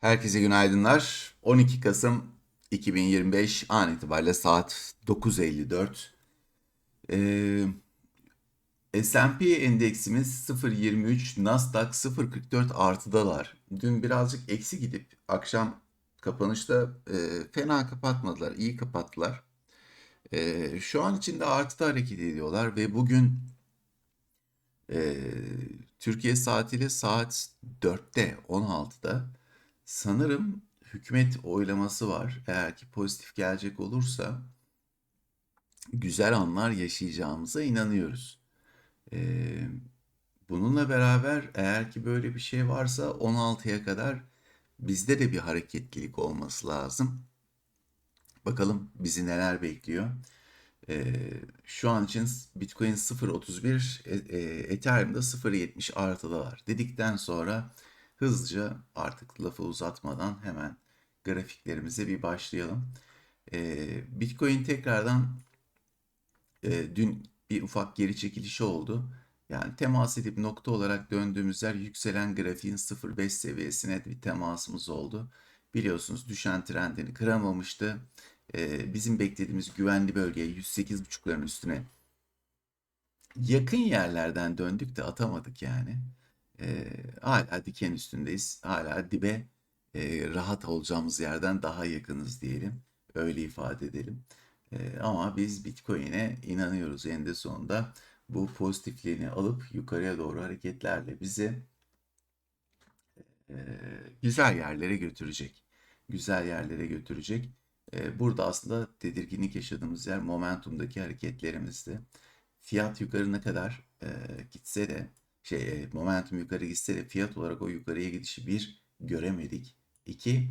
Herkese günaydınlar. 12 Kasım 2025 an itibariyle saat 9.54. Ee, S&P endeksimiz 0.23, Nasdaq 0.44 artıdalar. Dün birazcık eksi gidip akşam kapanışta e, fena kapatmadılar, iyi kapattılar. E, şu an içinde artıda hareket ediyorlar ve bugün e, Türkiye saatiyle saat 4'te 16'da sanırım hükümet oylaması var. Eğer ki pozitif gelecek olursa güzel anlar yaşayacağımıza inanıyoruz. Ee, bununla beraber eğer ki böyle bir şey varsa 16'ya kadar bizde de bir hareketlilik olması lazım. Bakalım bizi neler bekliyor. Ee, şu an için Bitcoin 0.31, e, e, Ethereum'da 0.70 artıdalar dedikten sonra hızlıca artık lafı uzatmadan hemen grafiklerimize bir başlayalım. Ee, Bitcoin tekrardan e, dün bir ufak geri çekilişi oldu. Yani temas edip nokta olarak döndüğümüz yer yükselen grafiğin 0.5 seviyesine bir temasımız oldu. Biliyorsunuz düşen trendini kıramamıştı. Ee, bizim beklediğimiz güvenli bölgeye 108.5'ların üstüne yakın yerlerden döndük de atamadık yani. Ee, hala diken üstündeyiz. Hala dibe e, rahat olacağımız yerden daha yakınız diyelim. Öyle ifade edelim. Ee, ama biz Bitcoin'e inanıyoruz eninde sonunda. Bu pozitifliğini alıp yukarıya doğru hareketlerle bizi e, güzel yerlere götürecek. Güzel yerlere götürecek. E, burada aslında tedirginlik yaşadığımız yer momentumdaki hareketlerimizdi. Fiyat yukarı ne kadar e, gitse de şey e, momentum yukarı gitse de fiyat olarak o yukarıya gidişi bir göremedik. İki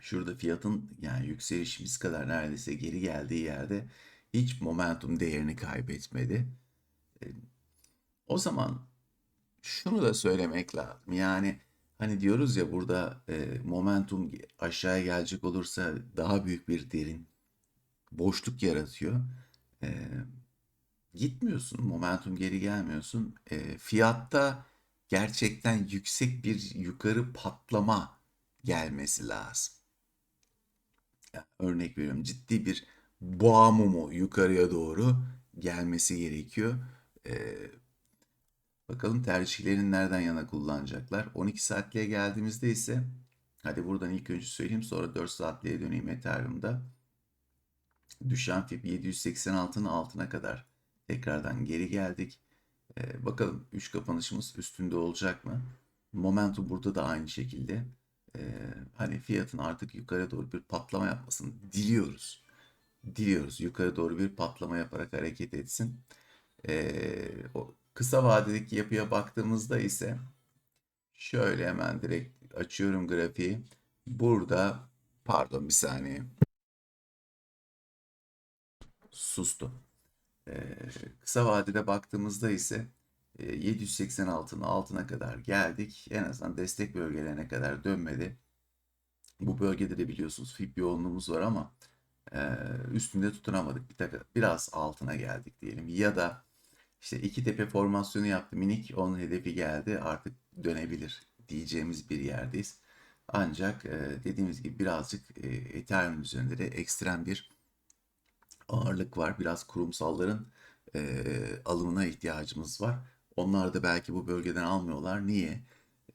şurada fiyatın yani yükselişimiz kadar neredeyse geri geldiği yerde hiç momentum değerini kaybetmedi. E, o zaman şunu da söylemek lazım. Yani hani diyoruz ya burada e, momentum aşağıya gelecek olursa daha büyük bir derin boşluk yaratıyor. E, gitmiyorsun, momentum geri gelmiyorsun. E, fiyatta gerçekten yüksek bir yukarı patlama gelmesi lazım. Yani örnek veriyorum ciddi bir boğa mumu yukarıya doğru gelmesi gerekiyor. E, bakalım tercihlerini nereden yana kullanacaklar. 12 saatliğe geldiğimizde ise hadi buradan ilk önce söyleyeyim sonra 4 saatliğe döneyim Ethereum'da. Düşen fib 786'nın altına kadar Tekrardan geri geldik. Ee, bakalım 3 kapanışımız üstünde olacak mı? Momentum burada da aynı şekilde. Ee, hani fiyatın artık yukarı doğru bir patlama yapmasını diliyoruz. Diliyoruz yukarı doğru bir patlama yaparak hareket etsin. Ee, o kısa vadedeki yapıya baktığımızda ise şöyle hemen direkt açıyorum grafiği. Burada pardon bir saniye. Sustu. Ee, kısa vadede baktığımızda ise 786'nın e, altına kadar geldik. En azından destek bölgelerine kadar dönmedi. Bu bölgede de biliyorsunuz FIB yoğunluğumuz var ama e, üstünde tutunamadık. Bir takı, biraz altına geldik diyelim. Ya da işte iki tepe formasyonu yaptı minik. Onun hedefi geldi. Artık dönebilir diyeceğimiz bir yerdeyiz. Ancak e, dediğimiz gibi birazcık Ethereum üzerinde de ekstrem bir ağırlık var. Biraz kurumsalların e, alımına ihtiyacımız var. Onlar da belki bu bölgeden almıyorlar. Niye?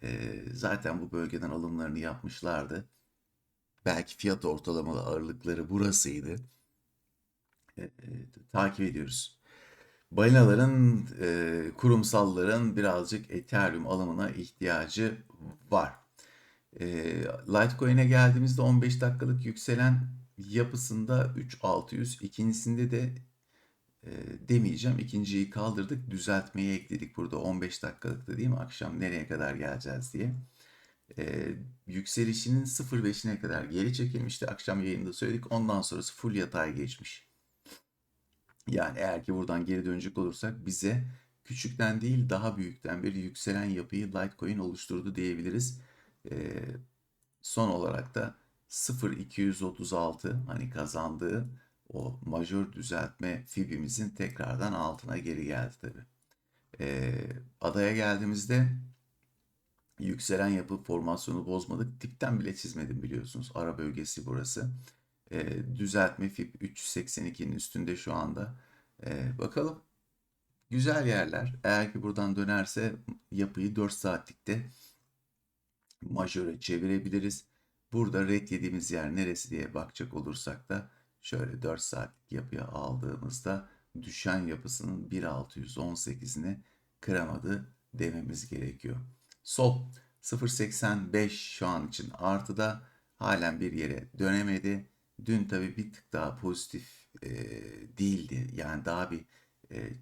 E, zaten bu bölgeden alımlarını yapmışlardı. Belki fiyat ortalamalı ağırlıkları burasıydı. E, e, takip ediyoruz. Balinaların, e, kurumsalların birazcık Ethereum alımına ihtiyacı var. E, Litecoin'e geldiğimizde 15 dakikalık yükselen yapısında 3600. ikincisinde de e, demeyeceğim. İkinciyi kaldırdık. Düzeltmeyi ekledik burada 15 dakikalıkta değil mi? Akşam nereye kadar geleceğiz diye. E, yükselişinin 0.5'ine kadar geri çekilmişti. Akşam yayında söyledik. Ondan sonrası full yatay geçmiş. Yani eğer ki buradan geri dönecek olursak bize küçükten değil daha büyükten bir yükselen yapıyı Litecoin oluşturdu diyebiliriz. E, son olarak da 0.236 hani kazandığı o majör düzeltme fibimizin tekrardan altına geri geldi tabi. Ee, adaya geldiğimizde Yükselen yapı formasyonu bozmadık. Dipten bile çizmedim biliyorsunuz. Ara bölgesi burası. E, düzeltme FIP 382'nin üstünde şu anda. E, bakalım. Güzel yerler. Eğer ki buradan dönerse yapıyı 4 saatlikte majöre çevirebiliriz. Burada red yediğimiz yer neresi diye bakacak olursak da şöyle 4 saatlik yapıya aldığımızda düşen yapısının 1.618'ini kıramadı dememiz gerekiyor. Sol 0.85 şu an için artıda halen bir yere dönemedi. Dün tabii bir tık daha pozitif e, değildi. Yani daha bir e,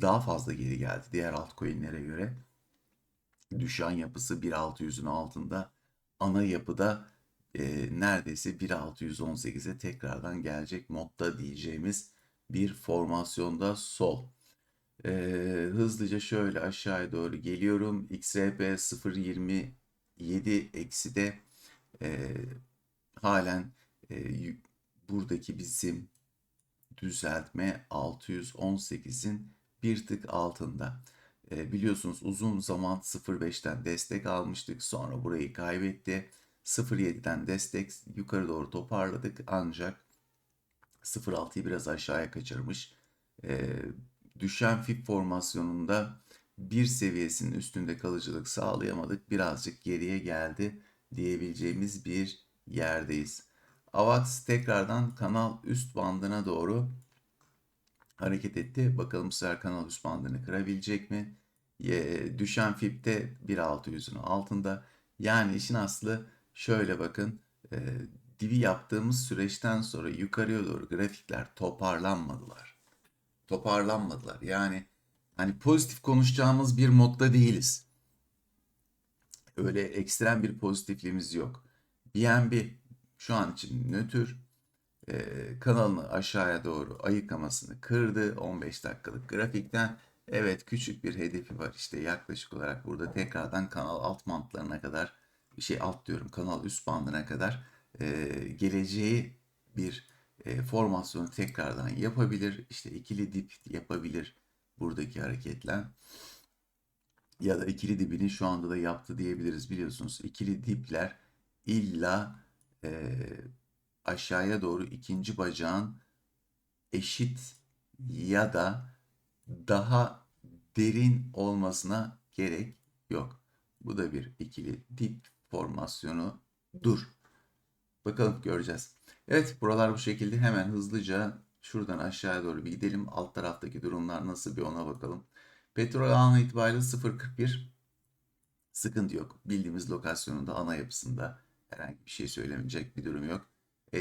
daha fazla geri geldi diğer altcoin'lere göre. Düşen yapısı 1.600'ün altında. Ana yapıda e, neredeyse 1.618'e tekrardan gelecek modda diyeceğimiz bir formasyonda sol. E, hızlıca şöyle aşağıya doğru geliyorum. XRP 0.27 eksi de e, halen e, buradaki bizim düzeltme 618'in bir tık altında. E, biliyorsunuz uzun zaman 0.5'ten destek almıştık. Sonra burayı kaybetti. 0.7'den destek yukarı doğru toparladık. Ancak 0.6'yı biraz aşağıya kaçırmış. E, düşen FIB formasyonunda bir seviyesinin üstünde kalıcılık sağlayamadık. Birazcık geriye geldi diyebileceğimiz bir yerdeyiz. AVAX tekrardan kanal üst bandına doğru hareket etti. Bakalım bu kanal üst bandını kırabilecek mi? Düşen FIB de 1.600'ün altında. Yani işin aslı şöyle bakın. E, divi yaptığımız süreçten sonra yukarıya doğru grafikler toparlanmadılar. Toparlanmadılar. Yani hani pozitif konuşacağımız bir modda değiliz. Öyle ekstrem bir pozitifliğimiz yok. BNB şu an için nötr e, kanalını aşağıya doğru ayıklamasını kırdı 15 dakikalık grafikten. Evet küçük bir hedefi var işte yaklaşık olarak burada tekrardan kanal alt bantlarına kadar şey alt diyorum kanal üst bandına kadar e, geleceği bir e, formasyonu tekrardan yapabilir. İşte ikili dip yapabilir buradaki hareketle. Ya da ikili dibini şu anda da yaptı diyebiliriz biliyorsunuz. ikili dipler illa e, aşağıya doğru ikinci bacağın eşit ya da daha derin olmasına gerek yok. Bu da bir ikili dip formasyonu dur. Bakalım göreceğiz. Evet buralar bu şekilde hemen hızlıca şuradan aşağıya doğru bir gidelim. Alt taraftaki durumlar nasıl bir ona bakalım. Petrol an itibariyle 0.41 sıkıntı yok. Bildiğimiz lokasyonunda ana yapısında herhangi bir şey söylemeyecek bir durum yok. E,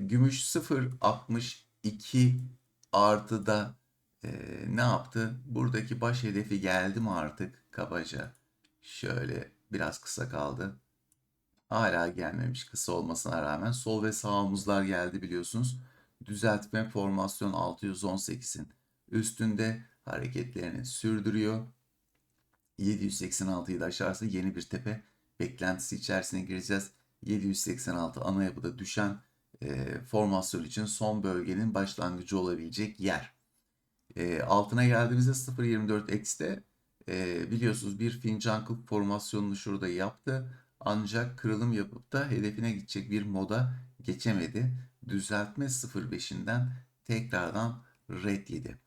gümüş 0.62 artıda e, ne yaptı? Buradaki baş hedefi geldi mi artık kabaca? Şöyle biraz kısa kaldı. Hala gelmemiş kısa olmasına rağmen. Sol ve sağ omuzlar geldi biliyorsunuz. Düzeltme formasyon 618'in üstünde hareketlerini sürdürüyor. 786'yı da aşarsa yeni bir tepe beklentisi içerisine gireceğiz. 786 ana yapıda düşen e, formasyon için son bölgenin başlangıcı olabilecek yer. E, altına geldiğimizde 0.24 X'te e, biliyorsunuz bir fincan kılık formasyonunu şurada yaptı. Ancak kırılım yapıp da hedefine gidecek bir moda geçemedi. Düzeltme 0.5'inden tekrardan red yedi.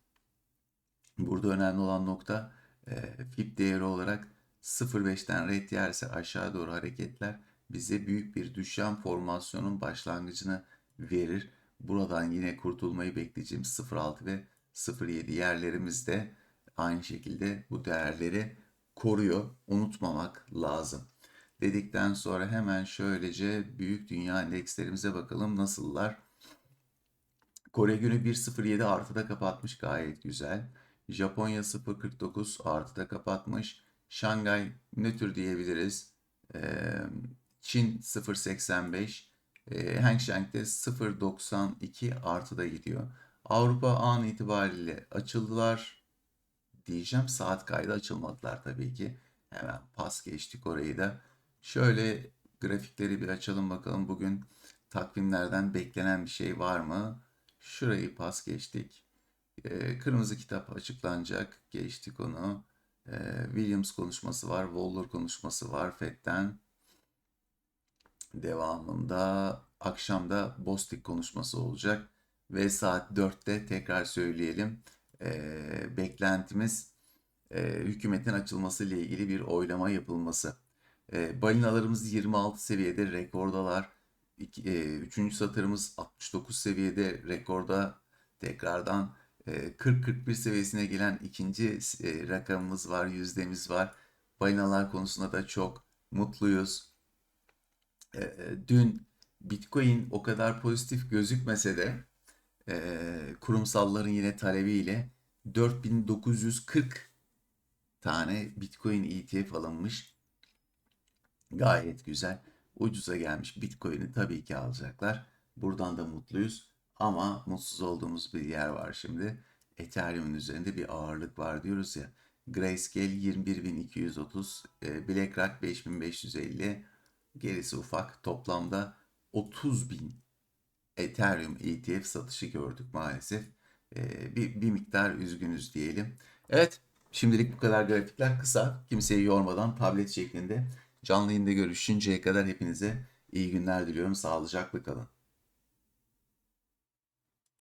Burada önemli olan nokta e, FIB değeri olarak 0.5'ten red yerse aşağı doğru hareketler bize büyük bir düşen formasyonun başlangıcını verir. Buradan yine kurtulmayı bekleyeceğimiz 0.6 ve 0.7 yerlerimizde aynı şekilde bu değerleri koruyor. Unutmamak lazım. Dedikten sonra hemen şöylece büyük dünya endekslerimize bakalım nasıllar. Kore günü 1.07 artıda kapatmış gayet güzel. Japonya 0.49 artıda kapatmış. Şangay nötr diyebiliriz. Ee, Çin 0.85, e, Hang Seng'de 0.92 artıda gidiyor. Avrupa an itibariyle açıldılar diyeceğim. Saat kaydı açılmadılar tabii ki. Hemen pas geçtik orayı da. Şöyle grafikleri bir açalım bakalım. Bugün takvimlerden beklenen bir şey var mı? Şurayı pas geçtik. Ee, kırmızı kitap açıklanacak. Geçtik onu. Ee, Williams konuşması var. Waller konuşması var. Fed'den. Devamında akşamda Bostik konuşması olacak. Ve saat 4'te tekrar söyleyelim. Ee, beklentimiz e, hükümetin açılması ile ilgili bir oylama yapılması. E, balinalarımız 26 seviyede rekordalar. İki, e, üçüncü satırımız 69 seviyede rekorda tekrardan e, 40-41 seviyesine gelen ikinci e, rakamımız var, yüzdemiz var. Balinalar konusunda da çok mutluyuz. E, e, dün Bitcoin o kadar pozitif gözükmese de e, kurumsalların yine talebiyle 4940 tane Bitcoin ETF alınmış. Gayet güzel. Ucuza gelmiş Bitcoin'i tabii ki alacaklar. Buradan da mutluyuz. Ama mutsuz olduğumuz bir yer var şimdi. Ethereum'un üzerinde bir ağırlık var diyoruz ya. Grayscale 21.230, e, BlackRock 5.550, gerisi ufak. Toplamda 30.000 Ethereum ETF satışı gördük maalesef. E, bir, bir miktar üzgünüz diyelim. Evet, şimdilik bu kadar grafikler kısa. Kimseyi yormadan tablet şeklinde canlı yayında görüşünceye kadar hepinize iyi günler diliyorum. Sağlıcakla kalın.